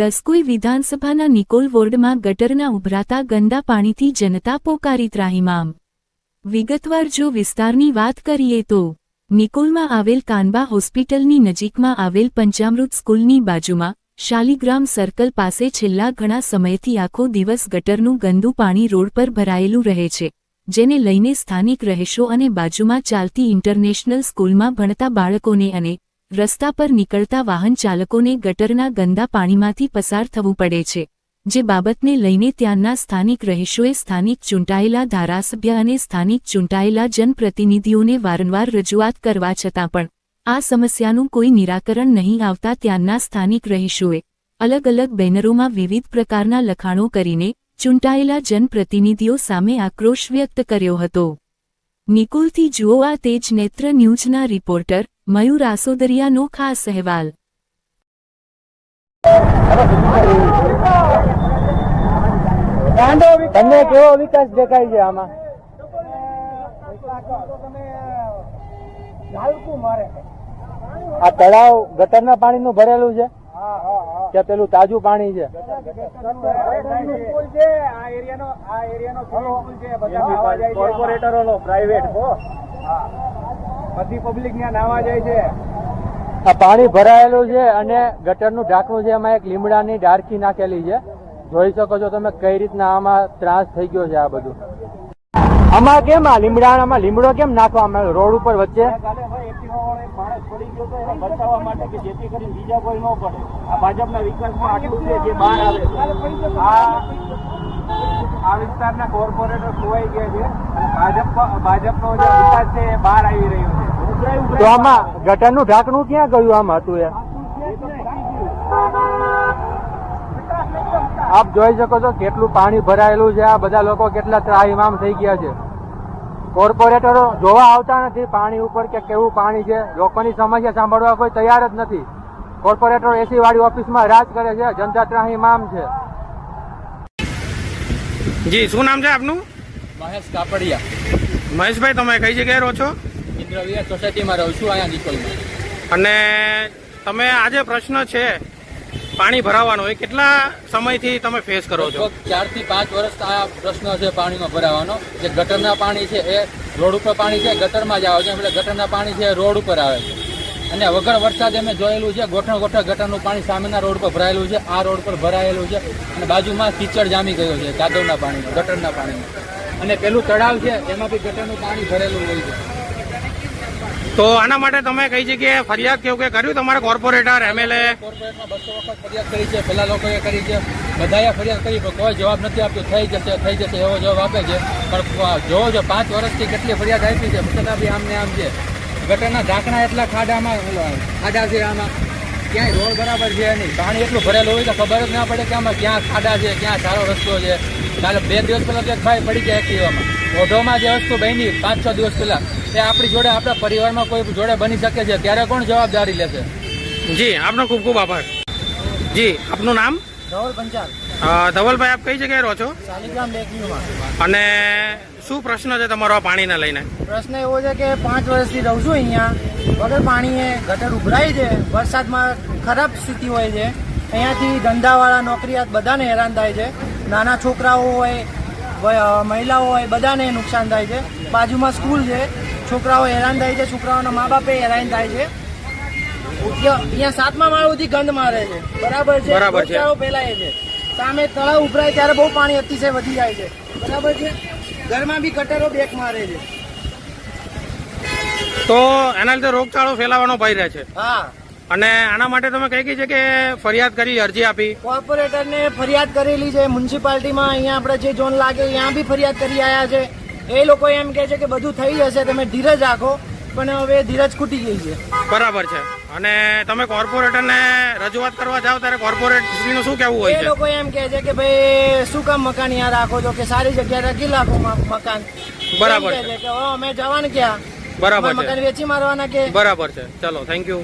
દસકોઈ વિધાનસભાના નિકોલ વોર્ડમાં ગટરના ઉભરાતા ગંદા પાણીથી જનતા પોકારી ત્રાહિમામ. વિગતવાર જો વિસ્તારની વાત કરીએ તો, નિકોલમાં આવેલ કાનબા હોસ્પિટલની નજીકમાં આવેલ પંચામૃત સ્કૂલની બાજુમાં, શાલિગ્રામ સર્કલ પાસે છેલ્લા ઘણા સમયથી આખો દિવસ ગટરનું ગંદુ પાણી રોડ પર ભરાયેલું રહે છે, જેને લઈને સ્થાનિક રહેશો અને બાજુમાં ચાલતી ઇન્ટરનેશનલ સ્કૂલમાં ભણતા બાળકોને અને રસ્તા પર નીકળતા વાહન ચાલકોને ગટરના ગંદા પાણીમાંથી પસાર થવું પડે છે, જે બાબતને લઈને ત્યાંના સ્થાનિક રહીશોએ સ્થાનિક ચૂંટાયેલા ધારાસભ્ય અને સ્થાનિક ચૂંટાયેલા જનપ્રતિનિધિઓને વારંવાર રજૂઆત કરવા છતાં પણ આ સમસ્યાનું કોઈ નિરાકરણ નહીં આવતા ત્યાંના સ્થાનિક રહીશોએ અલગ અલગ બેનરોમાં વિવિધ પ્રકારના લખાણો કરીને ચૂંટાયેલા જનપ્રતિનિધિઓ સામે આક્રોશ વ્યક્ત કર્યો હતો. નિકોલથી જુઓ આ તેજ નેત્ર ન્યૂઝના રિપોર્ટર મયુર આસોદરિયાનો ખાસ અહેવાલ. તમને કેવો વિકાસ દેખાય છે આમાં? આ તળાવ ગટરના પાણીનું ભરેલું છે? કે પેલું તાજું પાણી છે. કોર્પોરેટરોનો પ્રાઇવેટ બધી પબ્લિક ત્યાં નાવા જાય છે. આ પાણી ભરાયેલું છે અને ગટરનું ઢાંકણું છે એમાં એક લીમડાની ડાળખી નાખેલી છે. જોઈ શકો છો તમે કઈ રીતના આમાં ત્રાસ થઈ ગયો છે આ બધું. આમાં કેમ આ લીમડામાં લીમડો કેમ નાખવામાં આવ્યો? રોડ ઉપર વચ્ચે? તો એને બચાવવા માટે બીજા કોઈ ન પડે. ભાજપના આ વિસ્તારના કોર્પોરેટર ભાજપનો જે વિકાસ છે એ બહાર આવી રહ્યો છે. તો ગટરનું ઢાંકણું ક્યાં ગયું આમ હતું આપ જોઈ શકો છો કેટલું પાણી ભરાયેલું છે. આ બધા લોકો કેટલા ત્રાહિમામ થઈ ગયા છે. કોર્પોરેટરો જોવા આવતા નથી. પાણી ઉપર કે કેવું પાણી છે લોકોની સમસ્યા સાંભળવા કોઈ તૈયાર જ નથી. કોર્પોરેટર એસી વાળી ઓફિસમાં રાજ કરે છે જનતા ત્રાહિમામ છે. જી શું નામ છે આપનું? મહેશ કાપડિયા. મહેશભાઈ તમે કઈ જગ્યાએ રહો છો? ઇન્દ્ર વિહાર સોસાયટીમાં રહું છું અહીંયા નિકોલમાં. અને તમે આજે પ્રશ્ન છે પાણી ભરાવાનો એ કેટલા સમયથી તમે ફેસ કરો છો? ચારથી પાંચ વર્ષ આ પ્રશ્ન છે પાણીનો ભરાવાનો. જે ગટરના પાણી છે એ રોડ ઉપર પાણી છે, ગટરમાં જ આવે છે. એટલે ગટરના પાણી છે રોડ ઉપર આવે છે. અને વગર વરસાદે અમે જોયેલું છે, ગોઠણ ગોઠણ ગટરનું પાણી સામેના રોડ પર ભરાયેલું છે. આ રોડ પર ભરાયેલું છે. અને બાજુમાં કીચડ જામી ગયો છે કાદવના પાણીમાં ગટરના પાણીમાં અને પેલું તળાવ છે એમાં બી ગટરનું પાણી ભરેલું હોય છે. તો આના માટે તમે કઈ જગ્યાએ ફરિયાદ કેવું કે કર્યું? તમારા કોર્પોરેટર, એમએલએ? કોર્પોરેટમાં બસો વખત ફરિયાદ કરી છે. પેલા લોકોએ કરી છે. બધાએ ફરિયાદ કરી, પણ કોઈ જવાબ નથી આપ્યો. થઈ જશે થઈ જશે, એવો જવાબ આપે છે. પણ જોવો છો પાંચ વર્ષથી કેટલી ફરિયાદ આપી છે છતાં બી આમને આમ છે. ગટરના ઢાંકણા એટલા ખાડામાં ખાડા છે આમાં. ક્યાંય રોડ બરાબર છે નહીં. પાણી એટલું ભરેલું હોય તો ખબર જ ના પડે કે આમાં ક્યાં ખાડા છે, ક્યાં સારો રસ્તો છે. કાલે બે દિવસ પહેલાં તો ખાઈ પડી ગયા એક્ટિવામાં. ઓઢોમાં જે વસ્તુ બની, પાંચ છ દિવસ પહેલા. એ આપણી જોડે આપણા પરિવારમાં કોઈ જોડે બની શકે છે ત્યારે કોણ જવાબદારી લેશે? જી આપનો ખૂબ ખૂબ આભાર. જી આપનું નામ? ધવલ પંચાલ. ધવલભાઈ આપ કઈ જગ્યાએ રહો છો? શાલિગ્રામ લેકવ્યુમાં અને શું પ્રશ્ન છે તમારો આ પાણીને લઈને? પ્રશ્ન એવો છે કે પાંચ વર્ષથી રહું છું અહીંયા. વગર પાણીએ ગટર ઉભરાય છે વરસાદમાં ખરાબ સ્થિતિ હોય છે. અહીંયાથી ધંધાવાળા નોકરિયાત બધાને હેરાન થાય છે. નાના છોકરાઓ હોય મહિલાઓ હોય બધાને નુકસાન થાય છે. બાજુમાં સ્કૂલ છે છોકરાઓ હેરાન થાય છે છોકરાઓના મા બાપે હેરાન થાય છે. અહીંયા સાતમા માળ સુધી ગંધ મારે છે. બરાબર છે? બરાબર છે. ફેલાય છે. સામે તળાવ ઉભરાય ત્યારે બહુ પાણી અતિશય વધી જાય છે. બરાબર છે? ઘરમાં બી ગટરો બેક મારે છે. તો એના લીધે રોગચાળો ફેલાવાનો ભય રહે છે. હા. અને આના માટે તમે કઈ કઈ જગ્યાએ ફરિયાદ કરી અરજી આપી. કોર્પોરેટરને ફરિયાદ કરેલી છે. મ્યુનિસિપાલિટીમાં અહીંયા આપણે જે ઝોન લાગે ત્યાં બી ફરિયાદ કરી આવ્યા છે. એ લોકો એમ કહે છે કે બધું થઈ જશે તમે ધીરજ રાખો. પણ હવે ધીરજ ખૂટી ગઈ છે. બરાબર છે. અને તમે કોર્પોરેટરને રજૂઆત કરવા જાઓ ત્યારે કોર્પોરેટનું શું કહેવું હોય એ લોકો એમ કહે છે કે ભાઈ શું કામ મકાન અહીંયા રાખો છો? કે સારી જગ્યાએ રાખી રાખો મકાન. બરાબર છે. કે અમે જવાનું ક્યાં? બરાબર મકાન વેચી મારવાના કે? બરાબર છે. ચલો થેન્ક યુ